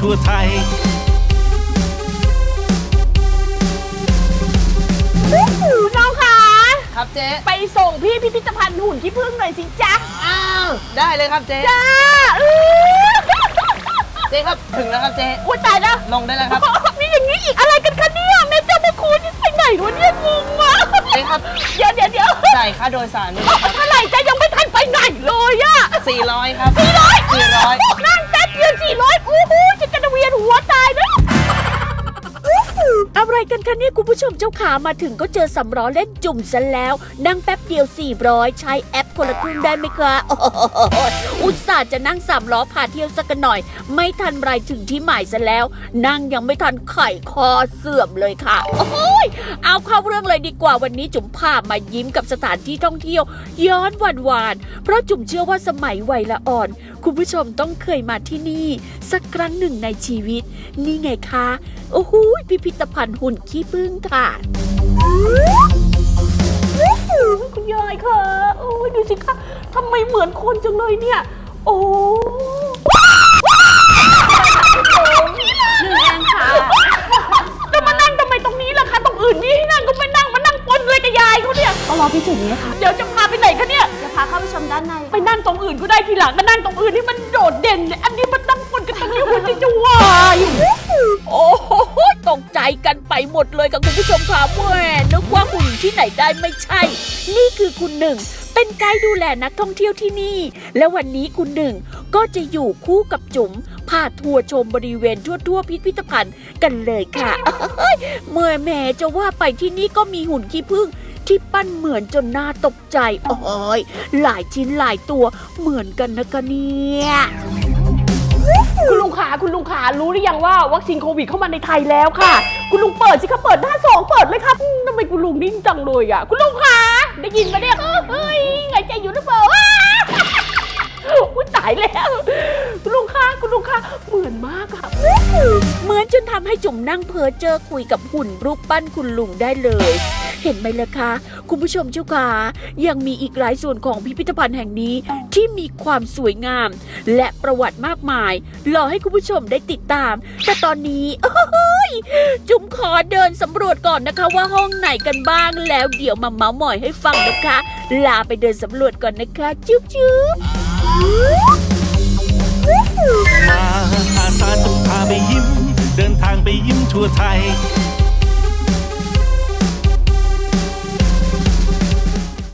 ทั่วไทย น้องคะครับเจ๊ ไปส่งพี่พิพิธภัณฑ์หุ่นขี้ผึ้งหน่อยสิจ๊ะอ้าว ได้เลยครับเจ๊ จ้าเจ๊ครับถึงแล้วครับเจ๊ อุ้ยตายแล้วลงได้แล้วครับ มีอย่างนี้อีกอะไรกันคะเนี่ยแม่เจ้าพระคุณนี่ไปไหนวะเนี่ยงงวะเจ๊ครับ เดี๋ยวเดี๋ยวเดี๋ยวจ่ายค่าโดยสารด้วรเท่าไหร่จ๊ยังไม่ทันไปไหนเลยอะสี่ร้อยครับสี่ร้อยนั่งแต๊บเสี่ร้อย กันคะเนี่ยคุณผู้ชมเจ้าขามาถึงก็เจอสำล้อเล่นจุ่มซะแล้ว นั่งแป๊บเดียว 400 ใช้แอปคนละครึ่งได้ไหมคะโอ้โหอุตส่าห์จะนั่งสามล้อพาเที่ยวสักหน่อย ไม่ทันไรถึงที่หมายซะแล้ว นั่งยังไม่ทันไข่คอเสื่อมเลยค่ะ โอ้ยเอาเข้าเรื่องเลยดีกว่าวันนี้จุ๋มพามายิ้มกับสถานที่ท่องเที่ยว ย้อนวันวาน เพราะจุ๋มเชื่อว่าสมัยวัยละอ่อน คุณผู้ชมต้องเคยมาที่นี่ สักครั้งหนึ่งในชีวิต นี่ไงคะโอ้โหพิพิธภัณฑ์หุ่นขี้ผึ้งค่ะคุณยายค่ะ โอ้ยดูสิคะทำไมเหมือนคนจังเลยเนี่ย โอ้หนึ่งเองค่ะจะมานั่งทำไมตรงนี้ล่ะคะ ตรงอื่นนี่ให้นั่งก็ไม่นั่งมานั่งปนเลยกับยายเขาเนี่ยก็รอพี่จุ๋มนี่ค่ะ เดี๋ยวจะพาไปไหนคะเนี่ย จะพาเข้าไปชมด้านใน ไปนั่งตรงอื่นก็ได้ทีหลังมานั่งตรงอื่นที่มันโดดเด่นเลยอันนี้มันนั่งปนกันตรงนี้หัวใจจะวาย ที่ไหนได้ไม่ใช่ นี่คือคุณหนึ่ง เป็นไกด์ดูแลนักท่องเที่ยวที่นี่ และวันนี้คุณหนึ่งก็จะอยู่คู่กับจุ๋มพาทัวร์ชมบริเวณทั่วๆพิพิธภัณฑ์กันเลยค่ะเมื่อแม่จะว่าไปที่นี่ก็มีหุ่นขี้ผึ้งที่ปั้นเหมือนจนน่าตกใจโอ้ยหลายชิ้นหลายตัวเหมือนกันนะคะเนี่ย คุณลุงขารู้หรือยังว่าวัคซีนโควิดเข้ามาในไทยแล้วค่ะ คุณลุงเปิดสิคะเปิดหน้าสองเปิดเลยครับอืมทำไมคุณลุงนิ่งจังเลยอะ คุณลุงขาได้ยินไหมเนี่ยเฮ้ยไงใจอยู่หรือเปล่าว้าอุ้ยตายแล้ว คุณลุงคะคุณลุงคะเหมือนมากค่ะ เหมือนจนทำให้จุ๋มนั่งเพอเจอคุยกับหุ่นรูปปั้นคุณลุงได้เลย เห็นไหมล่ะคะ คุณผู้ชมเจ้าขายังมีอีกหลายส่วนของพิพิธภัณฑ์แห่งนี้ที่มีความสวยงาม และประวัติมากมายรอให้คุณผู้ชมได้ติดตาม แต่ตอนนี้โอ้ยจุ๋มขอเดินสำรวจก่อนนะคะว่าห้องไหนกันบ้างแล้วเดี๋ยวมาเมาส์มอยให้ฟังนะคะ ลาไปเดินสำรวจก่อนนะคะ จุ๊บจุ๊บมาอาสาจะพาไปยิ้ม เดินทางไปยิ้มทั่วไทย